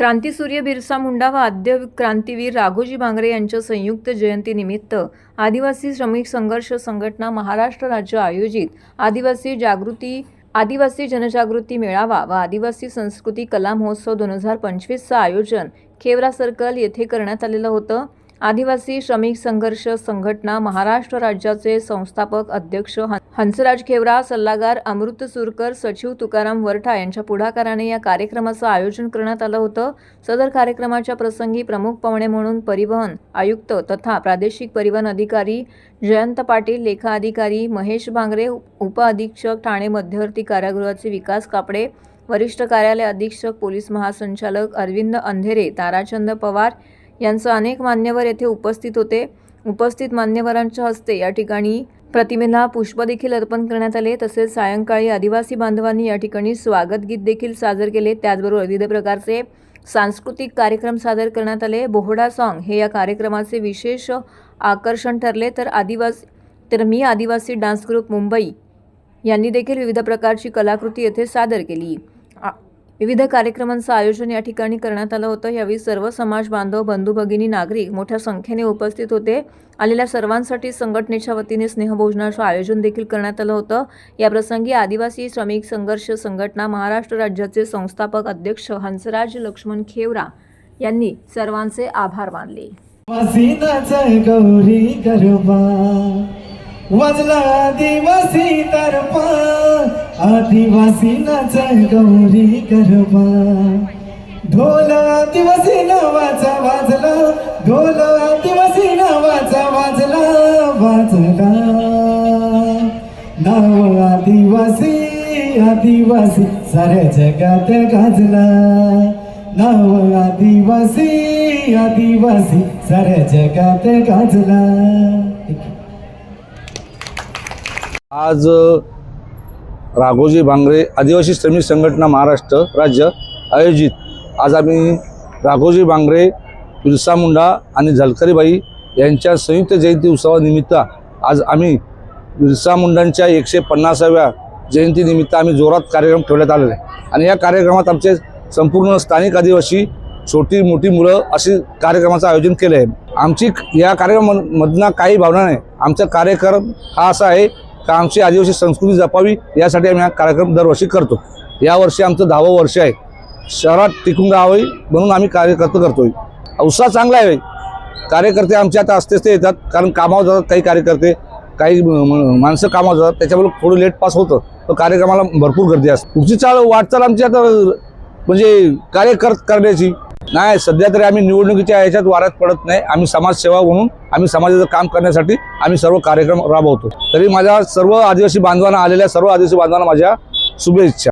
क्रांतीसूर्य बिरसा मुंडा व आद्य क्रांतीवीर राघोजी भांगरे यांच्या संयुक्त जयंतीनिमित्त आदिवासी श्रमिक संघर्ष संघटना महाराष्ट्र राज्य आयोजित आदिवासी जागृती आदिवासी जनजागृती मेळावा व आदिवासी संस्कृती कला महोत्सव दोन हजार पंचवीसचं आयोजन खेवरा सर्कल येथे करण्यात आलेलं होतं. आदिवासी श्रमिक संघर्ष संघटना महाराष्ट्र राज्याचे संस्थापक अध्यक्ष हंसराज खेवरा सल्लागार अमृत सुरकर सचिव तुकाराम वरठा यांच्या पुढाकाराने या कार्यक्रमाचं आयोजन करण्यात आलं होतं. सदर कार्यक्रमाच्या प्रसंगी प्रमुख पाहुणे म्हणून परिवहन आयुक्त तथा प्रादेशिक परिवहन अधिकारी जयंत पाटील लेखा अधिकारी महेश भांगरे उपअधीक्षक ठाणे मध्यवर्ती कारागृहाचे विकास कापडे वरिष्ठ कार्यालय अधीक्षक पोलीस महासंचालक अरविंद अंधेरे ताराचंद पवार यांचं अनेक मान्यवर येथे उपस्थित होते. उपस्थित मान्यवरांच्या हस्ते या ठिकाणी प्रतिमेला पुष्प देखील अर्पण करण्यात आले. तसेच सायंकाळी आदिवासी बांधवांनी या ठिकाणी स्वागत गीत देखील सादर केले. त्याचबरोबर विविध प्रकारचे सांस्कृतिक कार्यक्रम सादर करण्यात आले. बोहडा सॉन्ग हे या कार्यक्रमाचे विशेष आकर्षण ठरले. तर आदिवासी तर मी आदिवासी डान्स ग्रुप मुंबई यांनी देखील विविध प्रकारची कलाकृती येथे सादर केली. विविध कार्यक्रमांचं आयोजन या ठिकाणी करण्यात आलं होतं. यावेळी सर्व समाज बांधव बंधू भगिनी नागरिक मोठ्या संख्येने उपस्थित होते. आलेल्या सर्वांसाठी संघटनेच्या वतीने स्नेहभोजनाचं आयोजन देखील करण्यात आलं होतं. याप्रसंगी आदिवासी श्रमिक संघर्ष संघटना महाराष्ट्र राज्याचे संस्थापक अध्यक्ष हंसराज लक्ष्मण खेवरा यांनी सर्वांचे आभार मानले. गौरी आदिवासी आदिवासी नाचा गौरी गरबा. ढोल आदिवासी नावाचा वाजला. ढोल आदिवासी नावाचा वाजला. वाजला. नाव आदिवासी आदिवासी साऱ्या जगात गाजला. नाव आदिवासी आदिवासी साऱ्या जगात गाजला. आज राघोजी भांगरे आदिवासी श्रमिक संघटना महाराष्ट्र राज्य आयोजित. आज आम्ही राघोजी भांगरे बिरसा मुंडा आणि झलकरीबाई यांच्या संयुक्त जयंती उत्सवानिमित्त आज आम्ही बिरसा मुंडांच्या एकशे पन्नासाव्या जयंतीनिमित्त आम्ही जोरात कार्यक्रम ठेवण्यात आलेला आहे. आणि या कार्यक्रमात आमचे संपूर्ण स्थानिक आदिवासी छोटी मोठी मुलं अशी कार्यक्रमाचं आयोजन केलं आहे आमची या कार्यक्रमामधनं काही भावना नाही. आमचा कार्यक्रम हा असा आहे का आमची आदिवासी संस्कृती जपावी यासाठी आम्ही हा कार्यक्रम दरवर्षी करतो. यावर्षी आमचं दहावं वर्ष आहे. शहरात टिकून राहावी म्हणून आम्ही कार्यकर्ते करतोय. उत्साह चांगला आहे. कार्यकर्ते आमचे आता असते असते येतात. कारण कामावर जातात काही कार्यकर्ते काही म- माणसं कामावर जातात. त्याच्यामुळे थोडं लेट पास होतं. तर कार्यक्रमाला भरपूर गर्दी असते. पुढची चाल वाटचाल आमची आता म्हणजे कार्य करत करण्याची नाही सध्या तरी आम्ही निवडणुकीच्या ह्याच्यात वाऱ्यात पडत नाही. आम्ही समाजसेवा म्हणून आम्ही समाजाचं काम करण्यासाठी आम्ही सर्व कार्यक्रम राबवतो. तरी माझ्या सर्व आदिवासी बांधवांना आलेल्या सर्व आदिवासी बांधवांना माझ्या शुभेच्छा.